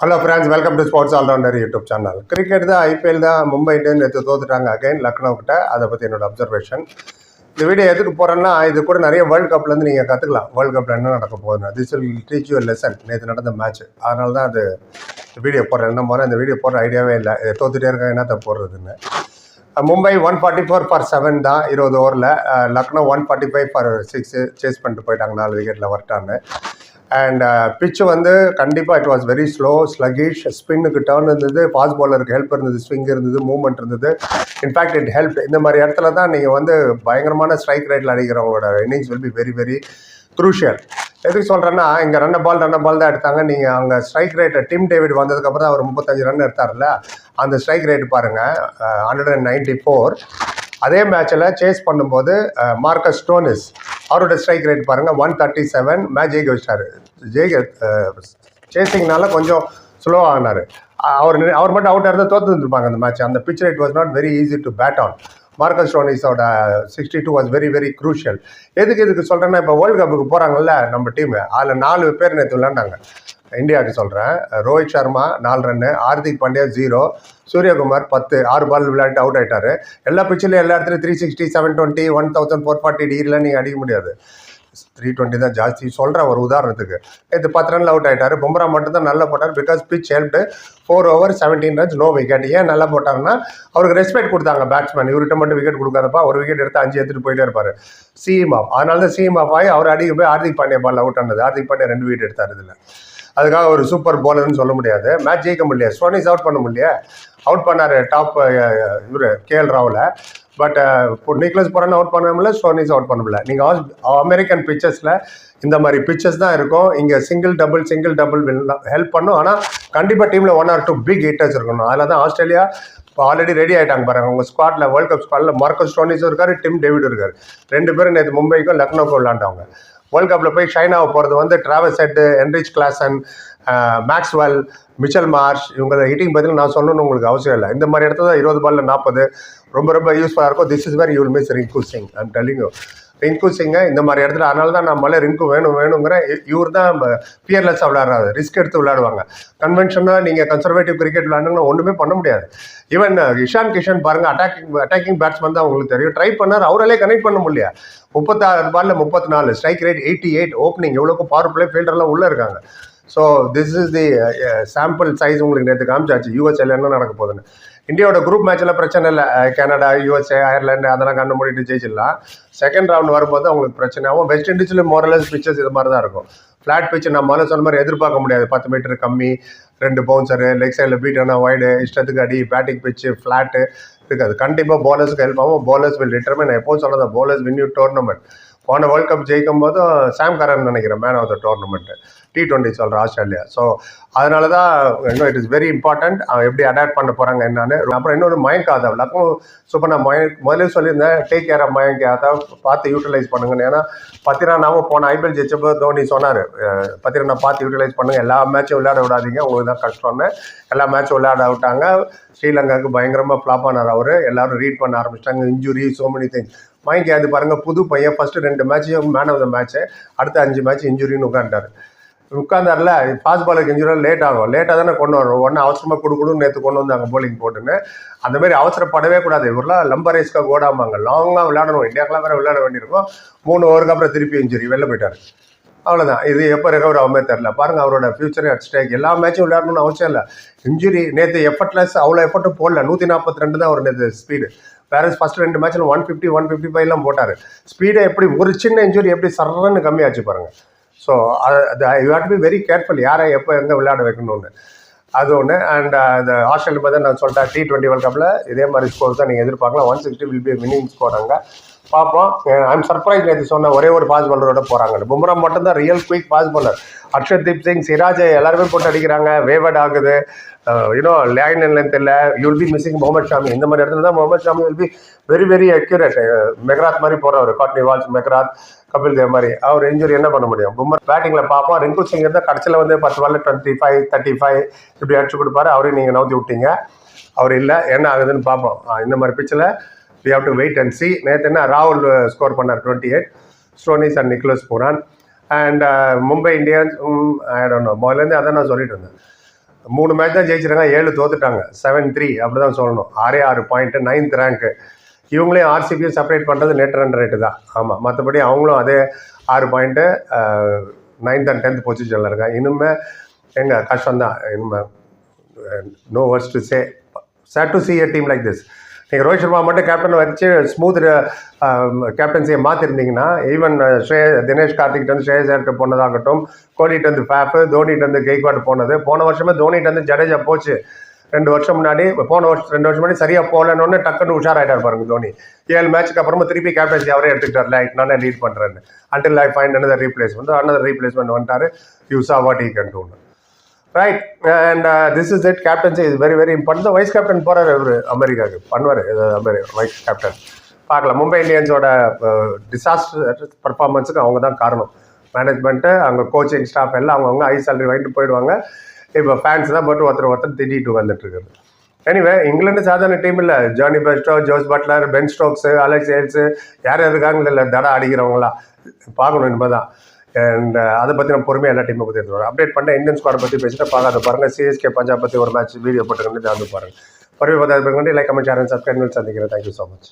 Hello friends welcome to sports allrounder YouTube channel cricket தான் IPL தான் Mumbai Indian நேற்று தோத்துட்டாங்க again Lucknow கிட்ட. அதை பற்றி என்னோட அப்சர்வேஷன் இந்த வீடியோ எதுக்கு போகிறேன்னா இது கூட நிறைய வேர்ல்டு கப்லேருந்து நீங்கள் கற்றுக்கலாம் வேர்ல்டு கப்பில் என்ன நடக்க போகுதுன்னு this will teach you lesson நேற்று நடந்த மேட்ச் அதனால தான் அது வீடியோ போடுறேன். என்ன மாதிரி இந்த வீடியோ போடுற ஐடியாவே இல்லை. இதை தோத்துட்டே இருக்க என்னத்தை போடுறதுன்னு. Mumbai one forty four for seven தான் இருபது ஓவரில் Lucknow one forty five for six chase பண்ணிட்டு போயிட்டாங்க நாலு விக்கெட்டில் வரட்டான்னு அண்ட் பிச்சு uh, வந்து கண்டிப்பாக it was very slow sluggish ஸ்பின்னுக்கு turn இருந்தது ஃபாஸ்ட் பாலருக்கு ஹெல்ப் இருந்தது ஸ்விங் இருந்தது மூவ்மெண்ட் இருந்தது. இன்ஃபேக்ட் இட் ஹெல்ப் இந்த மாதிரி இடத்துல தான் நீங்கள் வந்து பயங்கரமான ஸ்ட்ரைக் ரேட்டில் அடிக்கிறவங்களோட innings will be very very crucial எதுக்கு சொல்கிறேன்னா இங்கே ரன்ன பால் ரன்ன பால் தான் எடுத்தாங்க. நீங்கள் அங்கே ஸ்ட்ரைக் ரேட்டை டிம் டேவிட் வந்ததுக்கப்புறம் தான் அவர் முப்பத்தஞ்சு ரன் எடுத்தார்ல அந்த ஸ்ட்ரைக் ரேட் பாருங்கள் ஹண்ட்ரட் அண்ட் நைன்ட்டி ஃபோர் அதே மேட்ச்சில் சேஸ் பண்ணும்போது மார்க்கஸ் ஸ்டோனிஸ் அவரோட ஸ்ட்ரைக் ரேட் பாருங்கள் ஒன் தேர்ட்டி செவன் மேட்ச் ஜெயிக்க வச்சிட்டாரு. ஜெயிக்க சேசிங்னால கொஞ்சம் ஸ்லோ ஆனார். அவர் அவர் மட்டும் அவுட்டாக இருந்தால் தோற்று இருந்திருப்பாங்க அந்த மேட்ச் அந்த pitch rate was not very easy to bat on Marcus ஸ்டோனிஸோட sixty two was very very crucial எதுக்கு இதுக்கு சொல்கிறேன்னா இப்போ வேர்ல்டு கப்புக்கு போகிறாங்கல்ல நம்ம டீம் அதில் நாலு பேர் நேற்று விளாண்டாங்க இந்தியாவுக்கு சொல்கிறேன் ரோஹித் சர்மா நாலு ரன்னு ஹார்திக் பாண்டியா ஜீரோ சூரியகுமார் பத்து ஆறு பால் விளையாட்டு அவுட் ஆகிட்டார் எல்லா பிச்சிலையும் எல்லா இடத்துலையும் three sixty seven twenty one thousand four forty டிகிரிலாம் நீங்கள் அடிக்க முடியாது. த்ரீ டுவெண்ட்டி தான் ஜாஸ்தி சொல்கிறேன் ஒரு உதாரணத்துக்கு. இது பத்து ரன்ல அவுட் ஆகிட்டார் பும்ரா மட்டும்தான் நல்லா போட்டார். Because pitch helped four over seventeen runs no wicket ஏன் நல்லா போட்டாருன்னா அவருக்கு ரெஸ்பெக்ட் கொடுத்தாங்க பேட்ஸ்மேன் இவர்கிட்ட மட்டும் விக்கெட் கொடுக்காதப்பா. ஒரு விக்கெட் எடுத்து அஞ்சு எடுத்துகிட்டு போயிட்டே இருப்பார். சீம் ஆஃப் அதனால தான் சீம் ஆஃப் ஆகி அவர் அடிக்க போய் ஹார்திக் பாண்டியா பால் அவுட் ஆனது. ஹார்திக் பாண்டியா ரெண்டு விக்கெட் எடுத்தார் இதில். அதுக்காக ஒரு சூப்பர் போலர்னு சொல்ல முடியாது. மேட்ச் ஜெயிக்க முடியல சோனிஸ் அவுட் பண்ண முடியல அவுட் பண்ணார் டாப் இவர் கேஎல் ராவில் பட் நிக்லஸ் புறன் அவுட் பண்ண முடியல சோனிஸ் அவுட் பண்ண முடியல. நீங்கள் அமெரிக்கன் பிச்சர்ஸில் இந்த மாதிரி பிச்சர்ஸ் தான் இருக்கும். இங்கே single double single double help பண்ணும். ஆனால் கண்டிப்பாக டீமில் one or two big hitters இருக்கணும். அதில் தான் ஆஸ்திரேலியா இப்போ ஆல்ரெடி ரெடி ஆகிட்டாங்க பாருங்க. உங்கள் ஸ்குவாட்ல வேர்ல்ட் கப் ஸ்குவாட்ல மார்க்கஸ் ஸ்டோனிஸும் இருக்காரு டிம் டேவிடும் இருக்காரு. ரெண்டு பேரும் நேற்று மும்பைக்கும் லக்னோக்கும் விளாண்டவங்க வேர்ல்ட் கப்பில் போய் ஷைனாவை போகிறது வந்து travel set Heinrich Klaasen Maxwell Mitchell Marsh இவங்க ஹிட்டிங் பதில் நான் சொல்லணும்னு உங்களுக்கு அவசியம் இல்லை. இந்த மாதிரி இடத்துல தான் இருபது பாலில் நாற்பது. ரொம்ப ரொம்ப யூஸ்ஃபுல்லாக இருக்கும். This is where you'll miss Rinku Singh I'm telling you Rinku சிங்கை இந்த மாதிரி இடத்துல அதனால தான் நான் மலை ரிங்கு வேணும் வேணுங்கிற இவர் தான் பியர்லெஸ்ஸாக விளையாடுறாரு. ரிஸ்க் எடுத்து விளையாடுவாங்க. கன்வென்ஷனாக நீங்கள் கன்சர்வேட்டிவ் கிரிக்கெட் விளையாடுங்கன்னா ஒன்றுமே பண்ண முடியாது. ஈவன் இஷான் கிஷன் பாருங்க அட்டாக்கிங் அட்டாக்கிங் பேட்ஸ்மேன் தான் உங்களுக்கு தெரியும். ட்ரை பண்ணார் அவராலே கனெக்ட் பண்ண முடியல. முப்பத்தாறு பாலில் முப்பத்தி நாலு strike rate eighty eight opening எவ்வளோக்கு பவர் பிளே ஃபீல்டர்லாம் உள்ளே இருக்காங்க. So this is the sample size உங்களுக்கு நேற்று காமிச்சாச்சு. யூஎஸ்ஏல என்ன நடக்க போகுதுன்னு. இந்தியாவோட குரூப் மேட்ச்சில் பிரச்சனை இல்லை. கனடா யூஎஸ்ஏ அயர்லாண்டு அதெல்லாம் கண்டு மூடிட்டு ஜெயிச்சிடலாம். செகண்ட் ரவுண்ட் வரும்போது அவங்களுக்கு பிரச்சனை ஆகும் வெஸ்ட் இண்டீஸில் மோரலஸ் பிச்சர்ஸ் இது மாதிரி தான் இருக்கும். ஃப்ளாட் பிச் நம்ம முதல்ல சொன்ன மாதிரி எதிர்பார்க்க முடியாது. பத்து மீட்டர் கம்மி ரெண்டு பவுன்சரு லெக் சைடில் பீட் ஆனால் வைடு இஷ்டத்துக்கு அடி பேட்டிங் பிச்சு ஃப்ளாட்டு இருக்காது. கண்டிப்பாக bowlers-க்கு ஹெல்ப் ஆகும். Bowlers will determine. நான் எப்போதும் சொன்னது bowlers வின் யூ டோர்னமெண்ட் போன வேர்ல்ட் கப் ஜெயிக்கும் போதும் சாம் கரன் நினைக்கிறேன் man of the tournament T twenty சொல்கிறேன் ஆஸ்திரேலியா. ஸோ அதனால தான் இன்னும் இட் இஸ் வெரி இம்பார்ட்டன்ட் அவன் எப்படி அடாப்ட் பண்ண போகிறாங்க என்னன்னு. அப்புறம் இன்னொரு மயங்க் யாதவ் எல்லாருக்கும் சூப்பர் நான் மயங்க் முதலே சொல்லியிருந்தேன் take care of Mayank Yadav பார்த்து யூட்டிலைஸ் பண்ணுங்கன்னு. ஏன்னா பத்திரனாவும் போன ஐபிஎல் ஜெயிச்சப்போ தோனி சொன்னார் பத்திரனா பார்த்து யூட்டிலைஸ் பண்ணுங்கள் எல்லா மேட்சும் விளையாட விடாதீங்க உங்களுக்கு தான் கஷ்டம்னு. எல்லா மேட்சும் விளையாட விட்டாங்க. ஸ்ரீலங்காவுக்கு பயங்கரமாக ஃப்ளாப் ஆனார் அவர். எல்லாரும் ரீட் பண்ண ஆரம்பிச்சிட்டாங்க. இன்ஜுரி சோ மெனி திங்ஸ் மயங்கி அது பாருங்கள் புது பையன் ஃபஸ்ட்டு ரெண்டு மேட்சையும் மேன் ஆஃப் த மேட்ச்சு அடுத்த அஞ்சு மேட்ச் இன்ஜுரின்னு உட்காந்துட்டாரு உட்காந்தார்ல ஃபாஸ்ட் பாலுக்கு இன்ஜுரியாக லேட் ஆகும். லேட்டாக தானே கொண்டு வரும். ஒன்று அவசரமாக கொடுக்கணும் நேற்று கொண்டு வந்தாங்க போலிங் போட்டுன்னு அந்த மாதிரி அவசரப்படவே கூடாது. இவரெல்லாம் லம்பர் ரேஸ்க்காக ஓடாமாங்க லாங்காக விளையாடணும். இந்தியாக்கெல்லாம் வேறு விளையாட வேண்டியிருக்கும். மூணு ஓவருக்கு அப்புறம் திருப்பி இன்ஜுரி வெளில போயிட்டார். அவ்வளோதான் இது எப்போ ரெக்கவர் ஆகுமே தெரில பாருங்க அவரோட ஃபியூச்சர் அட் ஸ்டேக் எல்லா மேட்சும் விளையாடணும்னு அவசியம் இல்லை. இன்ஜுரி நேற்று எஃபர்ட்லெஸ் அவ்வளோ எஃபர்ட்டும் போடல. நூற்றி நாற்பத்தி ரெண்டு தான் அவர் நேற்று ஸ்பீடு பேரஸ் ஃபஸ்ட்டு ரெண்டு மேட்ச்சில் ஒன் ஃபிஃப்டி ஒன் ஃபிஃப்டி ஃபைவ்லாம் போட்டார். ஸ்பீடை எப்படி ஒரு சின்ன இன்ஜுரி எப்படி சரன்னு கம்மியாச்சு பாருங்கள் ஸோ அது you had be very careful யாரை எப்போ எங்கே விளையாட வைக்கணும்னு. அது ஒன்று அண்ட் இந்த ஆஸ்திரேலியா தான் நான் சொல்லிட்டேன் டி டுவெண்ட்டி வேர்ல்ட் கப்பில் இதே மாதிரி ஸ்கோர் தான் நீங்கள் எதிர்பார்க்கலாம். One sixty will be winning score அங்கே. பார்ப்போம் ஐம் சர்ப்ரைஸ் நேற்று சொன்ன ஒரே ஒரு பாஸ் பாலரோட போகிறாங்க பும்ரா மட்டும் தான் real quick pace bowler Arshdeep Singh Siraj எல்லாருமே போட்டு அடிக்கிறாங்க. வேவட் ஆகுது. யூனோ லைன் லென்த் இல்லை. You'll be missing Mohammed Shami இந்த மாதிரி இடத்துல தான் Mohammed Shami will be very very accurate McGrath மாதிரி போகிறவர் Courtney Walsh McGrath Kapil Dev மாதிரி. அவர் இன்ஜுரி என்ன பண்ண முடியும்? பும்ரா பேட்டிங்கில் பார்ப்போம் ரிங்கு சிங் இருந்தால் கடைசியில் வந்து பத்து பால்ல டுவெண்ட்டி ஃபைவ் தேர்ட்டி ஃபைவ் இப்படி அடிச்சு கொடுப்பாரு. அவரையும் நீங்கள் நவுத்தி விட்டீங்க. அவர் இல்லை. என்ன ஆகுதுன்னு பார்ப்போம் இந்த மாதிரி பிச்சில் we have to wait and see நேற்று என்ன ராகுல் ஸ்கோர் பண்ணார் twenty eight Stoinis and Nicholas Pooran and Mumbai Indians I don't know முதலேருந்து அதான் நான் சொல்லிட்டு இருந்தேன். மூணு மேட்ச் தான் ஜெயிச்சிருக்காங்க ஏழு தோத்துட்டாங்க. செவன் த்ரீ அப்படி தான் சொல்லணும். ஆறே ஆறு பாயிண்ட்டு நைன்த் ரேங்க்கு இவங்களையும் ஆர்சிபியும் செப்பரேட் பண்ணுறது நெட் ரன் ரேட்டு தான். ஆமாம் மற்றபடி அவங்களும் அதே ஆறு பாயிண்ட்டு நைன்த் அண்ட் டென்த் பொசிஷனில் இருக்காங்க. இனிமே எங்கள் கஷ்டம் தான் இனிமே no words to say sad to see a team like this நீங்கள் ரோஹித் சர்மா மட்டும் கேப்டன் வச்சு ஸ்மூத் கேப்டன்சியை மாற்றிருந்தீங்கன்னா ஈவன் ஸ்ரே தினேஷ் கார்த்திக் வந்து ஸ்ரேயர்கிட்ட போனதாகட்டும் கோலிகிட்ட வந்து ஃபேப்பு தோனிகிட்ட வந்து கெய்க்வாட் போனது. போன வருஷமே தோனிகிட்ட வந்து ஜடேஜா போச்சு. ரெண்டு வருஷம் முன்னாடி போன வருஷம் ரெண்டு வருஷம் முன்னாடி சரியாக போகலன்னு டக்குன்னு உஷாராயிட்டார் பாருங்க தோனி. ஏழு மேட்ச்சுக்கு அப்புறமா திருப்பி கேப்டன்சி அவரே எடுத்துக்கிட்டார். லைட் நானே லீட் பண்ணுறேன்னு until I find another replacement another replacement வந்துட்டார். You saw what he can டூன்னு right and this is it captaincy is very very important vice captain போகிறார் இவர் அமெரிக்காவுக்கு. பண்ணுவார் அமெரிக்கா வைஸ் கேப்டன் பார்க்கலாம். மும்பை இந்தியன்ஸோட uh, டிசாஸ்டர் பர்ஃபார்மன்ஸுக்கு அவங்க தான் காரணம். மேனேஜ்மெண்ட்டு அவங்க கோச்சிங் ஸ்டாஃப் எல்லாம் அவங்கவுங்க ஹை சேலரி வாங்கிட்டு போயிடுவாங்க. இப்போ ஃபேன்ஸ் தான் போட்டு ஒருத்தர் ஒருத்தர் திட்டிட்டு வந்துட்டுருக்காரு எனிவே இங்கிலாந்து சாதாரண டீம் இல்லை. Jonny Bairstow Jos Buttler Ben Stokes Alex Hales யார் யார் இல்லை தடா அடிக்கிறவங்களா. பார்க்கணும் இனிமேல் தான் அண்ட் uh, அதை பற்றி நம்ம பொறுமையாக எல்லா டீமை பற்றி எடுத்துருவோம் அப்டேட் பண்ண இந்தியன் ஸ்குவாட் பற்றி பேசிட்டு பார்க்காத பாருங்கள் சிஎஸ்கே பஞ்சாப் பற்றி ஒரு மேட்ச் வீடியோ போட்டுக்கிட்டு வந்து பாருங்கள் பொறுமை பார்த்து லைக் கமெண்ட் சேனல் சப்ஸ்கிரைப் சந்திக்கிறேன். Thank you so much